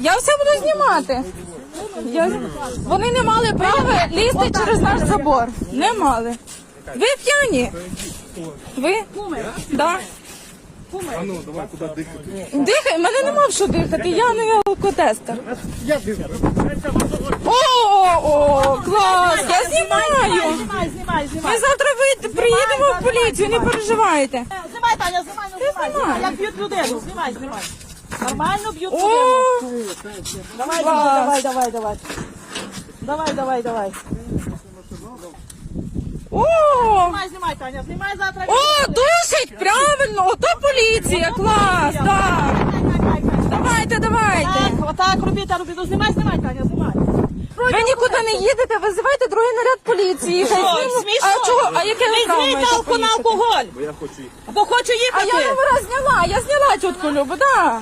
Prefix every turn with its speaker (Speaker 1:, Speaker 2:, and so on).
Speaker 1: Я все буду знімати. Я... Вони не мали права лізти через наш забор. Не мали. Ви п'яні? Ви? Да.
Speaker 2: А ну, давай, куди дихати?
Speaker 1: Дихай, мене нема в що дихати, я не алкотестер. Я О, о, клас, я знімаю.
Speaker 3: Знімай, знімай,
Speaker 1: Ми
Speaker 3: знімай.
Speaker 1: завтра вийде- приїдемо в поліцію, не переживайте.
Speaker 3: Знімай, Таня, знімай, ну знімай. знімай. Як б'ють людину, знімай, знімай. Нормально б'ють людину. Давай, давай, давай, давай. Давай, давай, давай.
Speaker 1: о,
Speaker 3: Знімай, знімай, Таня, знімай завтра.
Speaker 1: о, душить, правильно, ото поліція, клас, так. Давайте, давайте.
Speaker 3: Так, отак робіть, а робіть. Ну, знімай, знімай, Таня, знімай.
Speaker 1: Ви нікуди не їдете, визивайте другий наряд поліції. Хай
Speaker 3: Що,
Speaker 1: знімуть.
Speaker 3: смішно?
Speaker 1: А чого? А яке ви право
Speaker 3: Візьміть
Speaker 1: маєте
Speaker 3: алко на
Speaker 1: поїхати?
Speaker 3: алкоголь.
Speaker 2: Бо я хочу їхати.
Speaker 3: Бо хочу
Speaker 1: А
Speaker 3: їхати.
Speaker 1: я номера зняла, я зняла тітку Любу, да.